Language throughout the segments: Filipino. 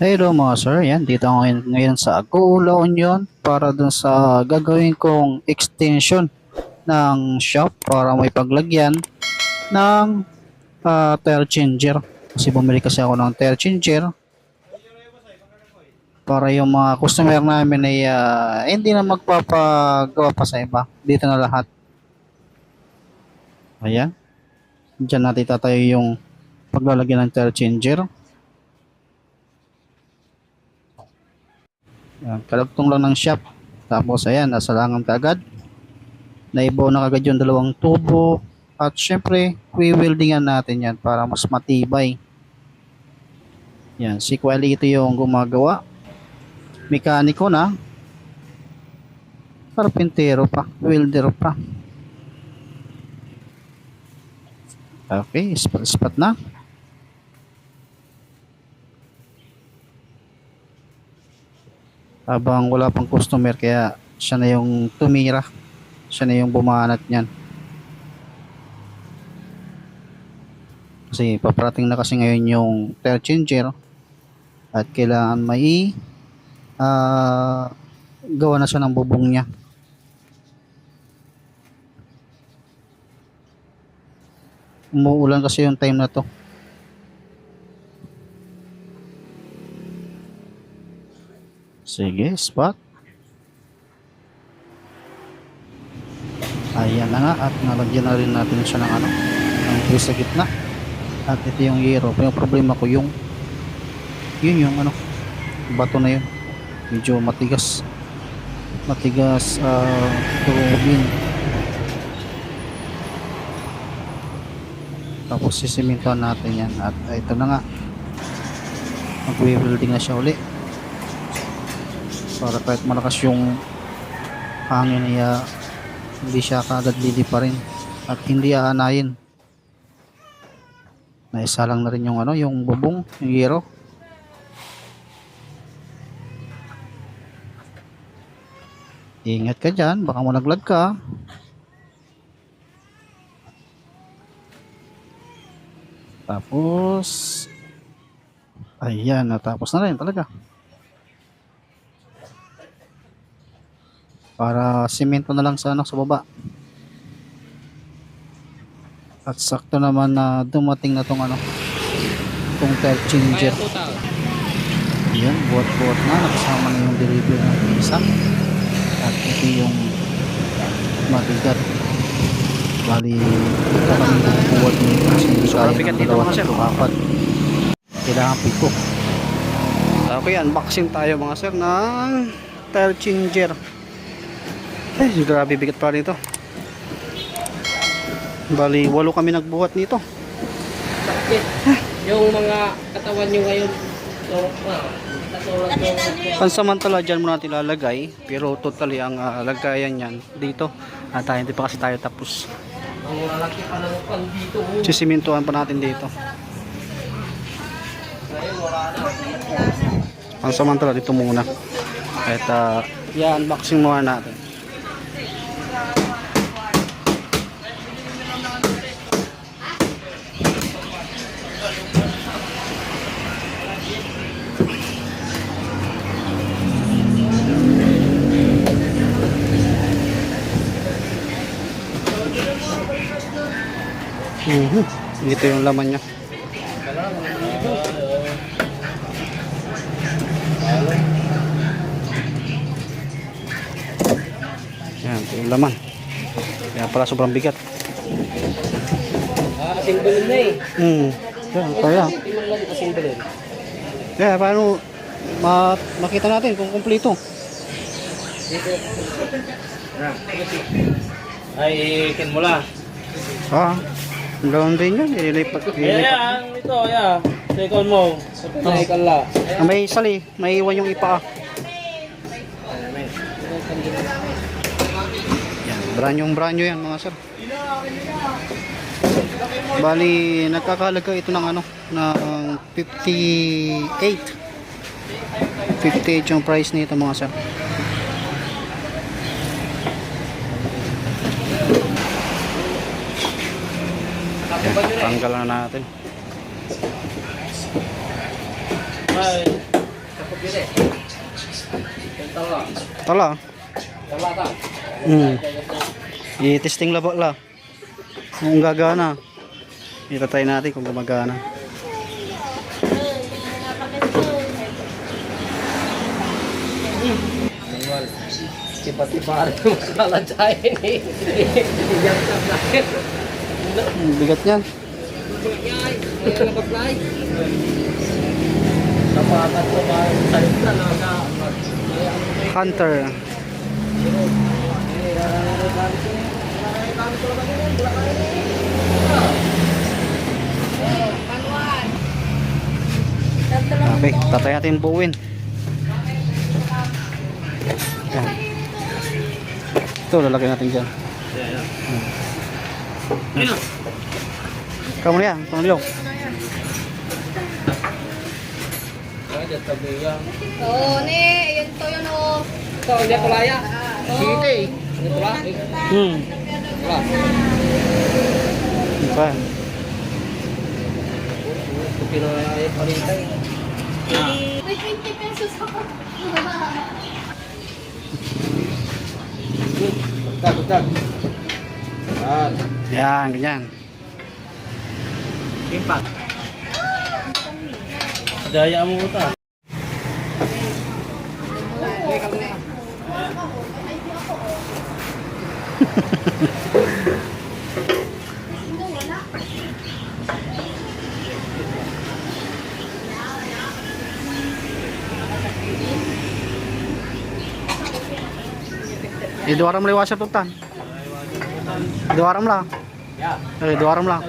Hello mga sir, yan dito ako ngayon, ngayon sa Agula Union para dun sa gagawin kong extension ng shop para may paglagyan ng ah, tire changer. Kasi bumili kasi ako ng tire changer para yung mga customer namin ay ah, hindi na magpapagawa pa sa iba. Dito na lahat. Ayan. Diyan natin tatayo yung paglalagyan ng tire changer. Yan, kalagtong lang ng shop. Tapos ayan, nasa langan kaagad. Naibaw na kagad yung dalawang tubo. At syempre, we-weldingan natin yan para mas matibay. Yan, si Kweli ito yung gumagawa. Mekaniko na. Karpintero pa. Welder pa. Okay, ispat-ispat na. Habang wala pang customer kaya siya na yung tumira. Siya na yung bumanat niyan. Kasi paparating na kasi ngayon yung tire changer. At kailangan may ah gawa na siya ng bubong niya. Umuulan kasi yung time na to Sige, spot. Ayan na nga at nalagyan na rin natin siya ng ano, ng twist sa gitna. At ito yung yero. Pero problema ko yung yun yung ano, bato na yun. Medyo matigas. Matigas uh, turubin. Tapos sisimintuan natin yan. At ito na nga. Mag-welding na siya uli para kahit malakas yung hangin ay ah, hindi siya kaagad lilipa rin at hindi aanayin. Naisalang na rin yung ano yung bubong yung yero. Ingat ka dyan baka malaglag ka. Tapos ayan natapos na rin talaga para simento na lang sa ano sa baba. At sakto naman na dumating na tong ano tong tire changer yan buhat buhat na. Nakasama na yung delivery ng isa. At ito yung mabigat. Bali ito kami buhat nito kasi hindi kaya ng dalawa tatlo apat. Kailangan piko okay unboxing tayo mga sir ng tire changer ay, grabe bigat pa nito. Bali, walo kami nagbuhat nito. Sakit. Yung mga katawan nyo ngayon, so, yung Pansamantala dyan muna natin lalagay. Pero totally ang ah, lagayan yan dito. At ah, hindi pa kasi tayo tapos. ang lalaki pa ng pan dito. oh. Sisimintuhan pa natin dito. Pansamantala dito muna. At uh, i-unboxing muna natin. Mhm. Ito yung laman niya. Yan, ito yung laman. Kaya pala sobrang bigat. Ah, asimbilin na eh. Hmm. Yan, kaya. Lang asimbilin. Kaya paano ma makita natin kung kumpleto. Dito. Ay, kin mo lang. Ah, gawin din yan. Ililipat. ililipat. Ayan, ito, ayan. Second mo. Sa pinaikan la. Ah, may sali. May iwan yung ipa. Yan, branyo branyo yan mga sir. Bali, nagkakalaga ito ng ano, ng 58. 58 yung price nito mga sir. Yan, tanggal na natin. Yung tala. Tala. Hmm. I-testing labo la. Kung gagana. Itatry natin kung gumagana. Tiba-tiba skala dyan eh. Iyak na fly. Hmm, bigat yan. Yay, may nag-apply. Sapatat ko ba sa'yo talaga. Hunter. Okay, tatry natin buuin. Yan. Ito, lalagay natin dyan. Kamu na yan, pangalong. Ay, dyan tabi yan. Oo, ni, yun to yun oh. Ito, hindi ako laya. Ano ito lang? Hmm. Wala. Ano pa? Ito pinay palintay. May 20 pesos ako. Tagtag, tagtag. Yan. Yan, ganyan. Impact. Daya mo ito. Eh, dua ram lewat siapa tan? Dua ram lah. Ya. Eh, dua ram lah.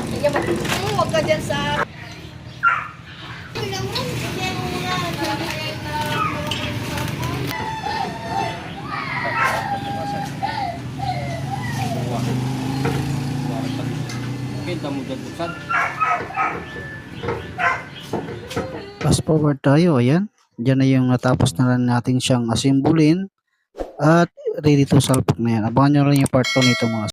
Hmm, Huwag ka dyan sa... Uy, naman, bigyan mo muna. Kita mo dyan buksan. Fast forward tayo, ayan. Diyan na yung natapos na lang natin siyang asimbulin at ready to salpak na yan. Abangan nyo lang yung part 2 nito mga